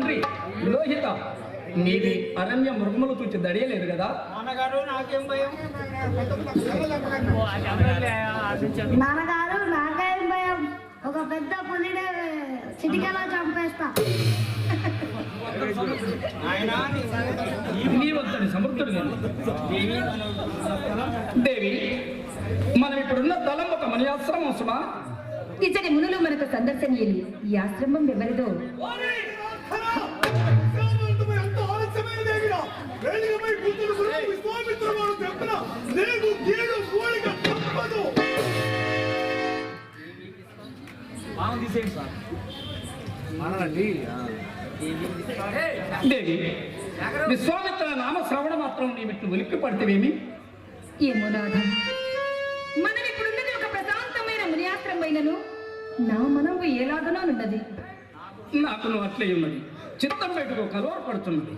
తండ్రి లోహిత నీది అరణ్య మృగములు చూచి దడియలేదు కదా? నాన్నగారు నాకేం భయం? నాన్నగారు నాకేం భయం? ఒక పెద్ద పులినే చిటికలో చంపేస్తా. సమర్థుడు నేను. దేవి మనం ఇప్పుడున్న దళం ఒక మణియాశ్రమం సుమా? ఇచ్చటి మునులు మనకు సందర్శనీయులు ఈ ఆశ్రమం ఎవరిదో? దేవి విశ్వామిత్ర నామ శ్రవణ మాత్రం నీ మెట్లు ఉలిక్కి పడితేవేమి? ఏమో నాథం. మనం ఇప్పుడున్నది ఒక ప్రశాంతమైన మునియాశ్రమైనను నా మనము ఎలాగనో నాకును అట్లే ఉన్నది. చిత్తం పెట్టుకో కలవరపడుతున్నది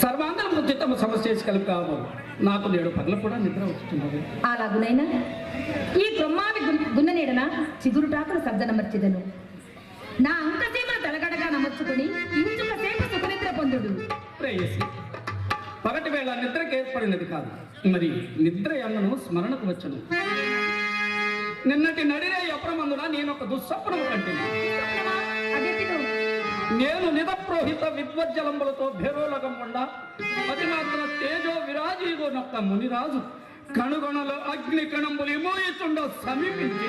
సర్వాంగము చిత్తము సమస్య చేసి కలిపి కావు నాకు నేడు పగల కూడా నిద్ర వస్తున్నది. అలాగునైనా ఈ బ్రహ్మావి గున్న నీడన? చిగురుటాకులు సజ్జనమర్చిదను నా అంకసీమను తలగడగా నమర్చుకుని ఇంచుక సేపు సుఖనిద్ర పొందుడు. ప్రేయసి. పగటి వేళ నిద్రకి ఏర్పడినది కాదు. మరి నిద్ర ఎన్నను స్మరణకు వచ్చను. నిన్నటి నడిరే అప్రమందున నేను ఒక దుస్సప్నం కంటిని. నేను నిదప్రోహిత విద్వజ్జలంబులతో భేరోలగంకుండా అది మాత్రం తేజో విరాజీగో నొక్క మునిరాజు కణుగొణలో అగ్ని కణంబులు ఇమోయిచుండ సమీపించి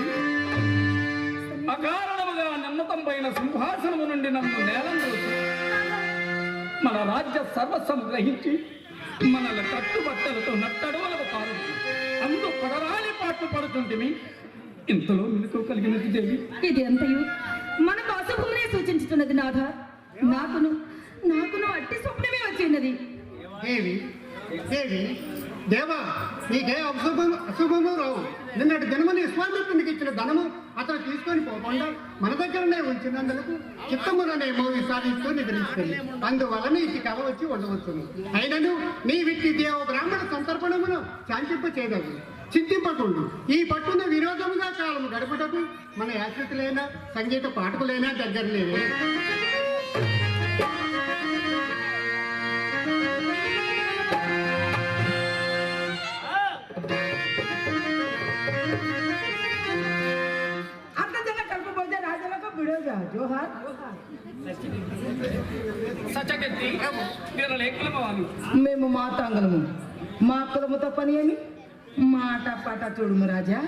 అకారణముగా నమ్మతం పైన సింహాసనము నుండి నన్ను నేలం మన రాజ్య సర్వస్వం గ్రహించి మనల కట్టుబట్టలతో నట్టడవలకు పారు అందు పడరాని పాటలు పడుతుంటిమి. ఇంతలో మెలకు కలిగినది దేవి. ఇది అంతయు మనకు అశుభమునే సూచించుతున్నది నాథ. నాకును నాకును అట్టి స్వప్నమే వచ్చినది. దేవి దేవి దేవా నీకే అశుభము అశుభము రావు. నిన్నటి దినము నీ స్వామిత్రునికి ఇచ్చిన ధనము అతను తీసుకొని పోకుండా మన దగ్గరనే ఉంచినందుకు చిత్తముననేమో విసారిస్తూ నిద్రించుకుంది అందువలన ఇది కల వచ్చి ఉండవచ్చును. అయినను నీ విట్టి దేవ బ్రాహ్మణ సంతర్పణమును శాంతింప చేయదగు చింతింపకుండు. ఈ పట్టున విరోధముగా కాలము గడుపుటకు మన యాశ్రితులైన సంగీత పాఠకులైనా దగ్గర జోహార్. లేఖలమవాలి మేము మాతాంగలము మా కులముతో పని ఏమి మాట పాట చూడుము రాజా.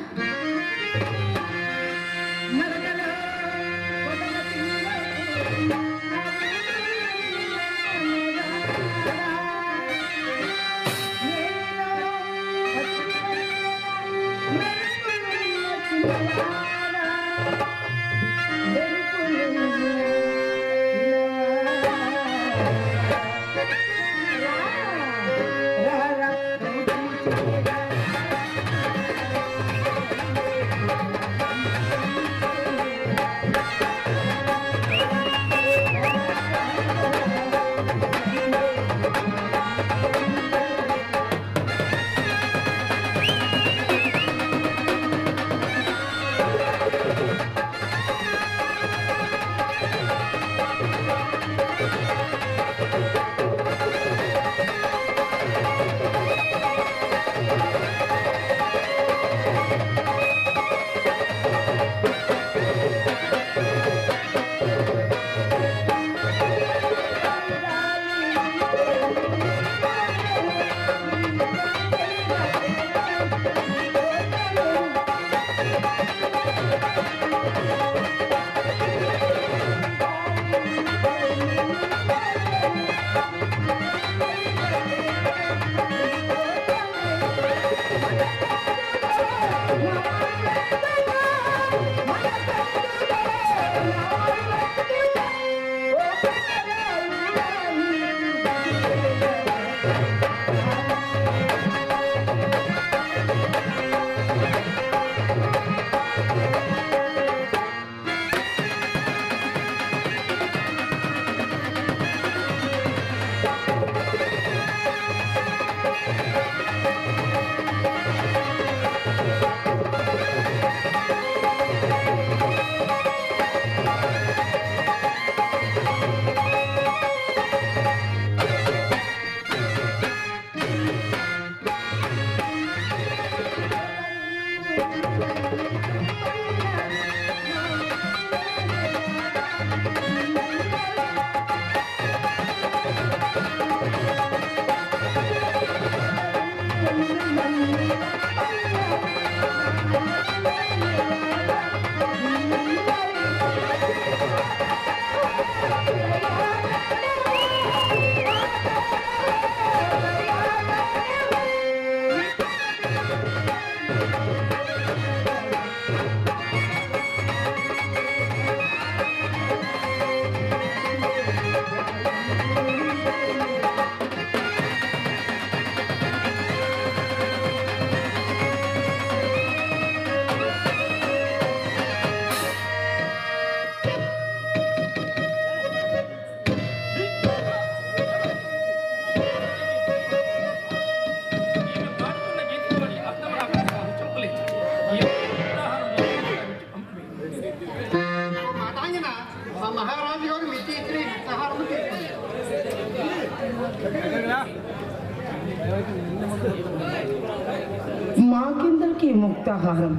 మాకిందరికి ముక్తాహారం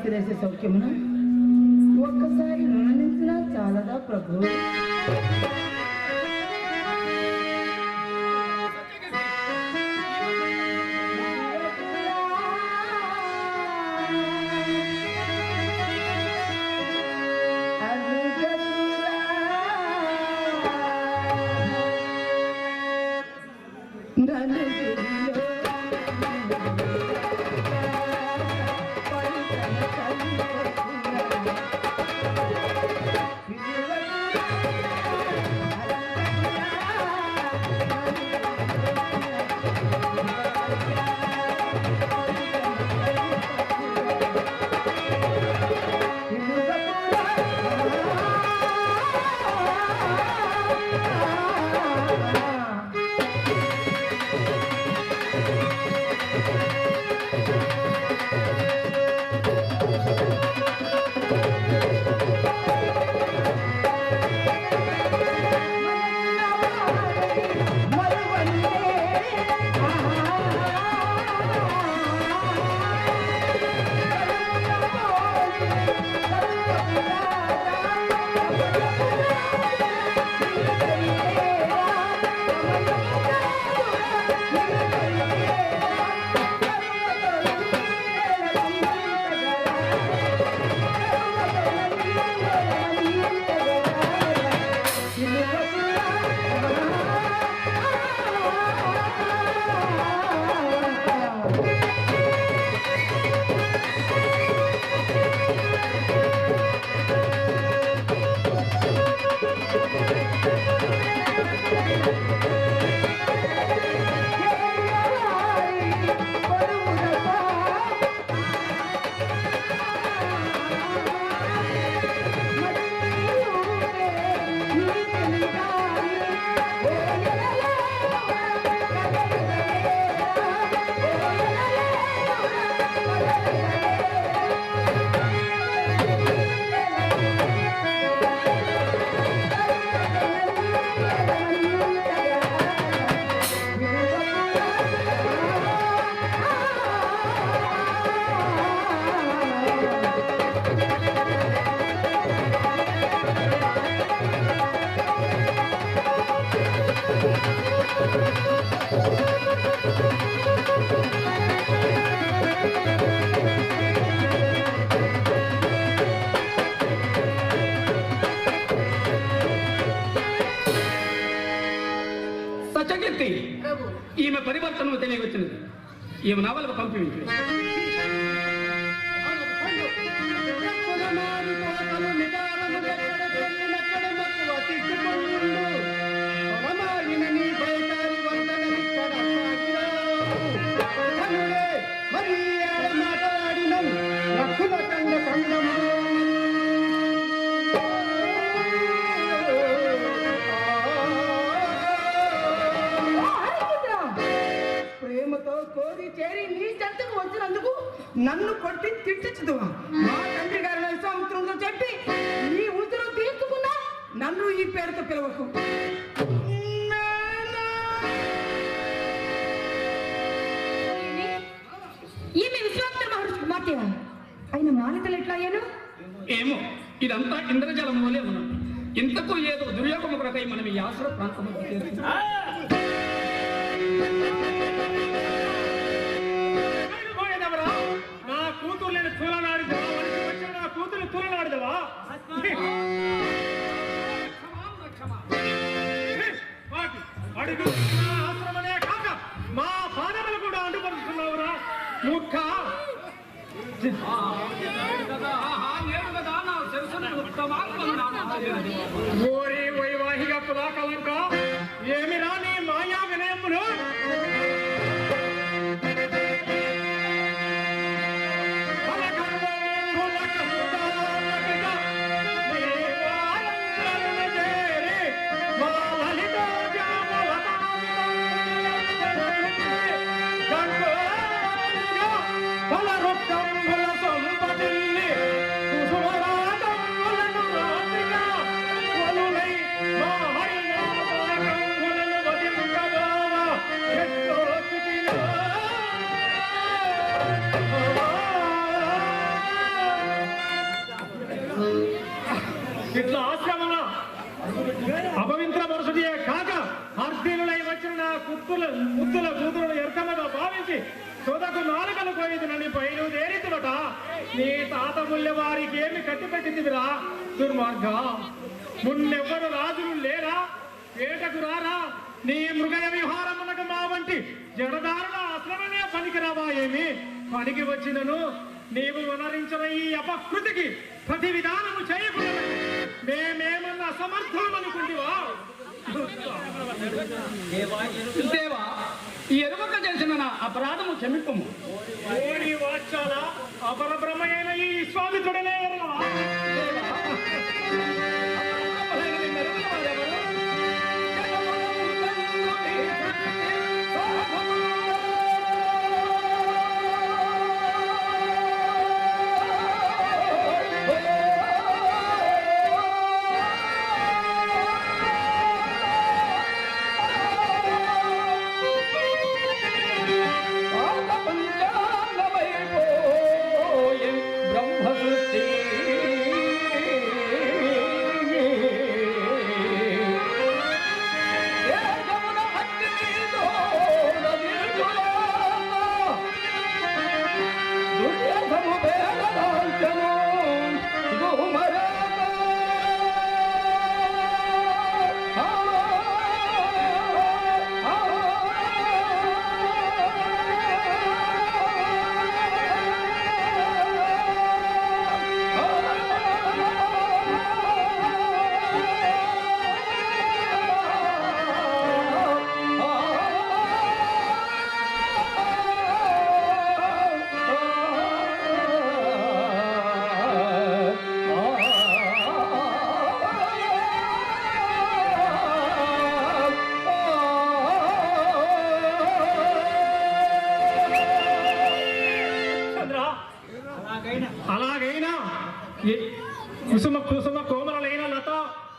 శ్రేష్ఠ సౌఖ్యమున ఒక్కసారి రుణనించినా చాలదా ప్రభు సచకీర్తి ఈమె పరివర్తనము తెలియవచ్చినది ఈమె నవలకు పంపించు ప్రేమతో కోరి చేరి నీ చెంతకు వచ్చినందుకు నన్ను కొట్టి తిట్టించుదువా. మా తండ్రి గారి విశ్వామిత్రులతో చెప్పి నీ ఉసురు తీసుకున్నా నన్ను ఈ పేరుతో పిలవకు. ఈమె విశ్వామిత్ర మహర్షి కుమార్తె ఆయన మాలికలు ఎట్లా అయ్యాను ఏమో ఇదంతా ఇంద్రజలం వలె ఉన్నది. ఇంతకు ఏదో దుర్యోగము కొరకై మనం ఈ ఆశ్ర ప్రాంతము చేరుకున్నాం. తూలనాడిదవా నా కూతురు తూలనాడిదవా అడుగు ఆశ్రమనే కాక మా పాదములు కూడా అడ్డుపరుస్తున్నావురా ముఖ ఓరి వైవాహిక పులాకలంక ఏమి రాని మాయా వినయములు? ఇట్లా ఆశ్రమణ అపవిత్ర మరుసటియే కాక అర్ధీనులై వచ్చిన నా కుత్తుల ముద్దుల కూతురును ఎర్కమగా భావించి నాలుగలు నాలుకలు నన్ను పైన దేరితుడట నీ తాత ముళ్ళ వారికి ఏమి కట్టి పెట్టిందిరా? దుర్మార్గ. మున్నెవ్వరు రాజులు లేరా? ఏటకు రారా? నీ మృగయ విహారమునకు మా వంటి జడదారుల ఆశ్రమమే పనికిరావా ఏమి పనికి వచ్చినను నీవు వనరించిన ఈ అపకృతికి ప్రతి విధానము చేయకూడదు మేమేమన్నా అసమర్థులం అనుకుంటివా దేవా ఈ ఎరువక చేసిన నా అపరాధము క్షమిపము. అపరబ్రహ్మైన ఈ విశ్వామిత్రుడనే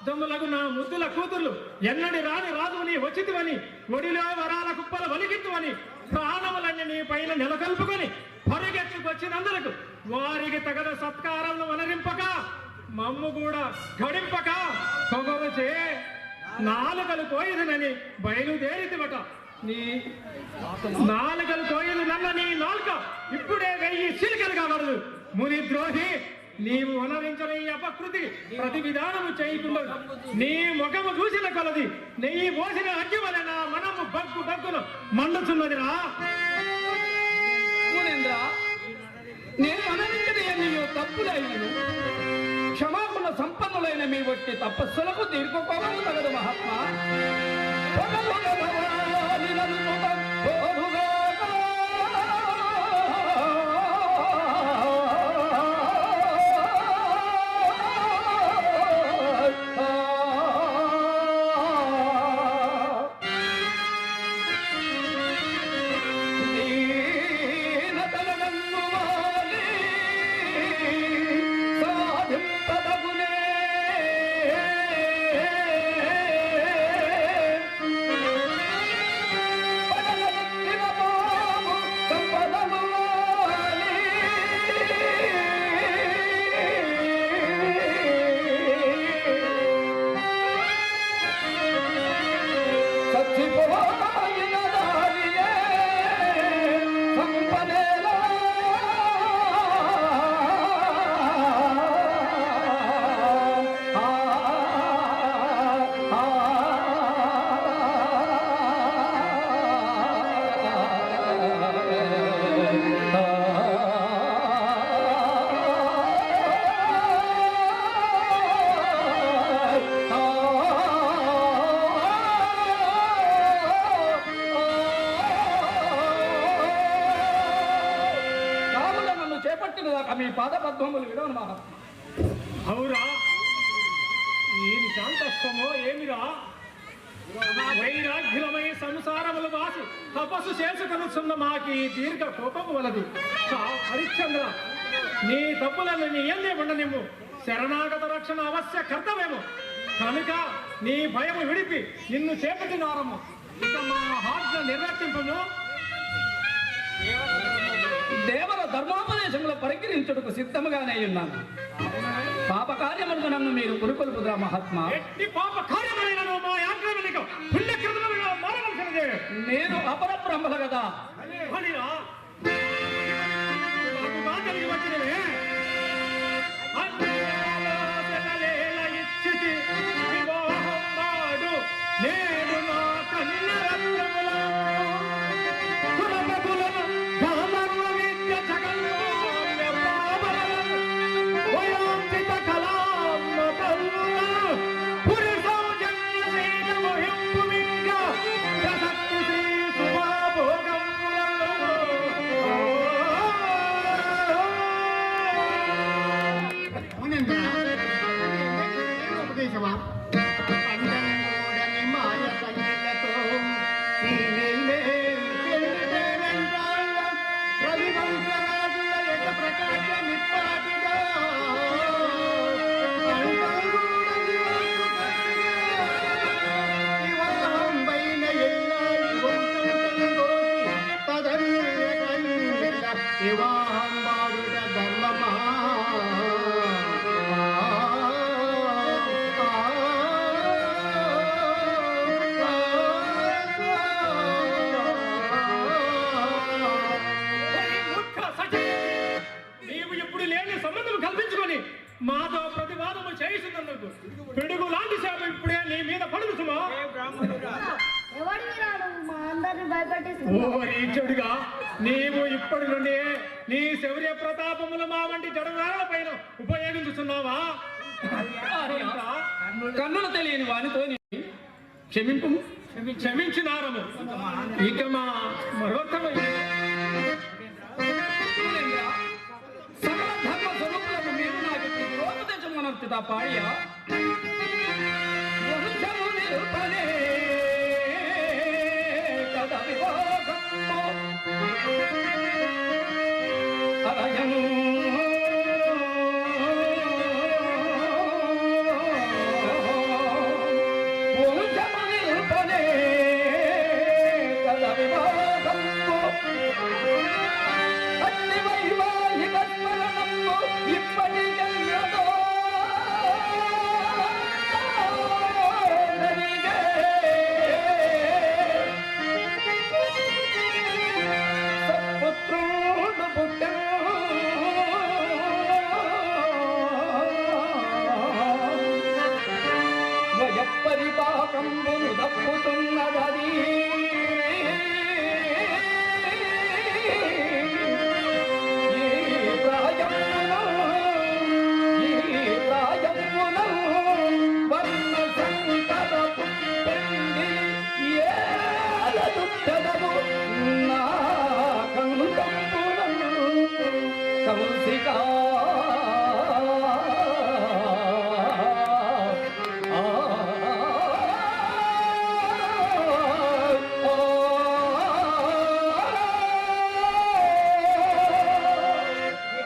దొంగలకు నా ముద్దుల కూతుర్లు ఎన్నడి రాని రాజుని వచ్చితివని ఒడిలో వరాల కుప్పల వలిగిత్తువని ప్రాణములన్నీ నీ పైన నెలకొల్పుకొని పరిగెత్తుకొచ్చినందులకు వారికి తగద సత్కారాలను వనరింపక మమ్ము కూడా గడింపక పొగవచే నాలుగలు కోయిదునని బయలుదేరితివట. నీ నాలుగలు కోయలు నన్న నీ నాలుక ఇప్పుడే వెయ్యి చిలికలు కావడదు ముని ద్రోహి నీవు వనరించిన ఈ అపకృతి ప్రతి విధానము చేయకుండా నీ ముఖము చూసిన కొలది నెయ్యి పోసిన అగ్గి వలె నా మనము బగ్గు బగ్గును మండుచున్నదిరా. నేను అనరించిన తప్పులైనను క్షమాపణ సంపన్నులైన మీ వట్టి తపస్సులకు తీర్పుకోవడం వైరాగ్యులమై సంసారములు వాసి. తపస్సు చేసుకొనుచున్న మాకి దీర్ఘ కోపము వలదు. హరిశ్చంద్ర నీ తప్పులను నీ ఎందే ఉండనిమ్ము శరణాగత రక్షణ అవశ్య కర్తవ్యము. కనుక నీ భయము విడిపి నిన్ను చేపట్టినారము ఇక మా ఆజ్ఞ నిర్వర్తింపము. దేవర ధర్మోపదేశముల పరికరించుటకు సిద్ధముగానే ఉన్నాను. పాప కార్యములకు నన్ను మీరు పురుకొల్పుదా మహాత్మా. పాప కార్యములైన మా నేను అపర బ్రహ్మల కదా హరిరా వివాహం వాడుట ధర్మమా? ఓరి మూర్ఖ సచే! నీవు ఇప్పుడు లేని సంబంధం కల్పించుకొని మాతో ప్రతివాదము చేయిస్తున్నందుకు పిడుగు లాంటి శాప ఇప్పుడే నీ మీద పడుదు సుమా ఎవడు మా అందరిని ఓ నీచుడిగా నీవు ఇప్పటి నుండి నీ శౌర్య ప్రతాపములు మా వంటి జడగాల పైన ఉపయోగించుతున్నావా కన్నులు తెలియని వానితో క్షమింపు. క్షమించినారము. ఇక మా మరొకరు సకల ధర్మ మీరు నాకు Música